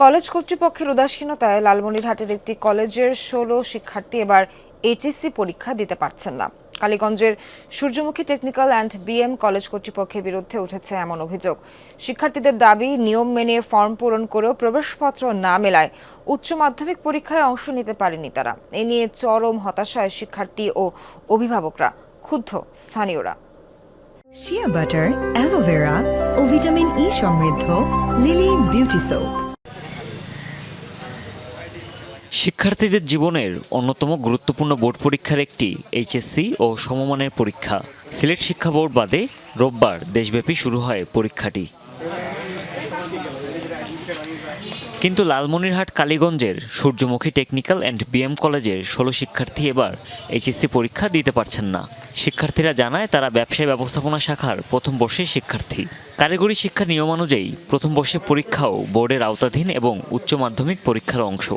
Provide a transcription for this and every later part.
College কর্তৃপক্ষের উদাসীনতায় লালমনিরহাটের একটি কলেজের ষোলো শিক্ষার্থী এবার এইচএসসি পরীক্ষা দিতে পারছেন না। কালীগঞ্জের সূর্যমুখী টেকনিক্যাল অ্যান্ড বিএম কলেজ কর্তৃপক্ষের বিরুদ্ধে উঠেছে এমন অভিযোগ। শিক্ষার্থীদের দাবি, নিয়ম মেনে ফর্ম পূরণ করেও প্রবেশপত্র না মেলায় উচ্চ মাধ্যমিক পরীক্ষায় অংশ নিতে পারেনি তারা। এ নিয়ে চরম হতাশায় শিক্ষার্থী ও অভিভাবকরা ক্ষুব্ধ স্থানীয়রা। Shea butter aloe vera vitamin E সমৃদ্ধ লিলি বিউটি সোপ শিক্ষার্থীদের জীবনের অন্যতম গুরুত্বপূর্ণ বোর্ড পরীক্ষার একটি এইচএসসি ও সমমানের পরীক্ষা। সিলেট শিক্ষা বোর্ড বাদে রোববার দেশব্যাপী শুরু হয় পরীক্ষাটি। কিন্তু লালমনিরহাট, কালীগঞ্জের সূর্যমুখী টেকনিক্যাল অ্যান্ড বিএম কলেজের ষোলো শিক্ষার্থী এবার এইচএসসি পরীক্ষা দিতে পারছেন না। শিক্ষার্থীরা জানায়, তারা ব্যবসায় ব্যবস্থাপনা শাখার প্রথম বর্ষের শিক্ষার্থী। কারিগরি শিক্ষা নিয়মানুযায়ী প্রথম বর্ষের পরীক্ষাও বোর্ডের আওতাধীন এবং উচ্চ মাধ্যমিক পরীক্ষার অংশ।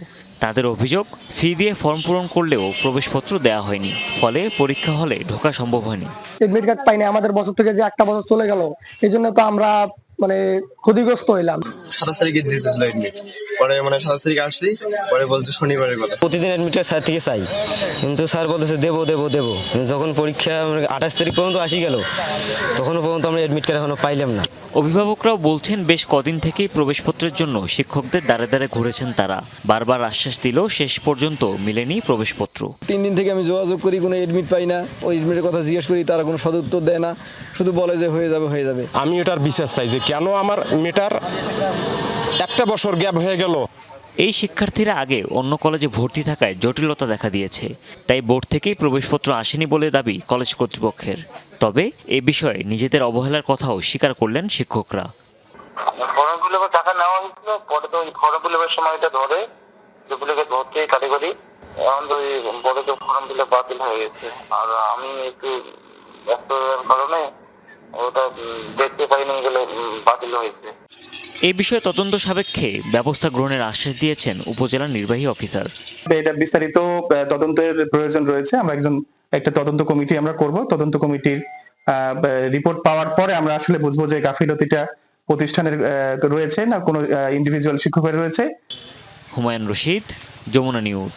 তাদের অভিযোগ, ফি দিয়ে ফর্ম পূরণ করলেও প্রবেশপত্র দেওয়া হয়নি, ফলে পরীক্ষা হলে ঢোকা সম্ভব হয়নি। এডমিট কার্ড পাইনি, আমাদের বছর থেকে যে একটা বছর চলে গেল, এই জন্য তো আমরা মানে ক্ষতিগ্রস্ত হইলাম। সাতাশ তারিখে দিতেছিল এডমিট পরে মানে সাতাশ তারিখে আসছি পরে বলছে শনিবারের কথা। প্রতিদিন অ্যাডমিট কার্ড স্যার থেকে চাই। কিন্তু স্যার বলতেছে দেবো দেবো দেবো। যখন পরীক্ষা আঠাশ তারিখ পর্যন্ত আসি গেল তখনও পর্যন্ত আমরা অ্যাডমিট কার্ড এখনও পাইলাম না। অভিভাবকরাও বলছেন বেশ কদিন থেকেই প্রবেশপত্রের জন্য শিক্ষকদের দ্বারে দ্বারে ঘুরেছেন তারা। বারবার আশ্বাস দিলেও শেষ পর্যন্ত মিলেনি প্রবেশপত্র। তিন দিন থেকে আমি যোগাযোগ করি কোনো এডমিট পাই না। ওই এডমিটের কথা জিজ্ঞেস করি তারা কোনো সদুত্তর দেয় না। শুধু বলে যে হয়ে যাবে হয়ে যাবে। আমি এটার বিশ্বাস চাই যে কেন আমার মেয়েটার একটা বছর গ্যাপ হয়ে গেল? এই শিক্ষার্থীরা আগে অন্য কলেজে ভর্তি থাকায় জটিলতা দেখা দিয়েছে। তাই বোর্ড থেকেই প্রবেশপত্র আসেনি বলে দাবি কলেজ কর্তৃপক্ষের। তবে এ বিষয়ে নিজেদের অবহেলার কথাও স্বীকার করলেন শিক্ষকরা। ফর্ম ফিল আপের টাকা নেওয়া হয়েছিল। পরে তো ওই ফর্ম ফিল সময় এটা ধরে যেগুলোকে ধরতে কারিগরি এখন তো ওই বড় ফর্ম ফিল বাতিল হয়ে গেছে। আর আমি একটু ব্যস্ততার কারণে ওটা দেখতে পাইনি গেলে বাতিল হয়েছে। এই বিষয়ে তদন্ত সাপেক্ষে ব্যবস্থা গ্রহণের আশ্বাস দিয়েছেন উপজেলা নির্বাহী অফিসার। এটা বিস্তারিত তদন্তের প্রয়োজন রয়েছে। আমরা একজন একটা তদন্ত কমিটি আমরা করব। তদন্ত কমিটির রিপোর্ট পাওয়ার পরে আমরা আসলে বুঝব যে গাফিলতিটা প্রতিষ্ঠানের আহ, রয়েছে না কোনো ইন্ডিভিজুয়াল শিক্ষকের রয়েছে। হুমায়ুন রশিদ যমুনা নিউজ।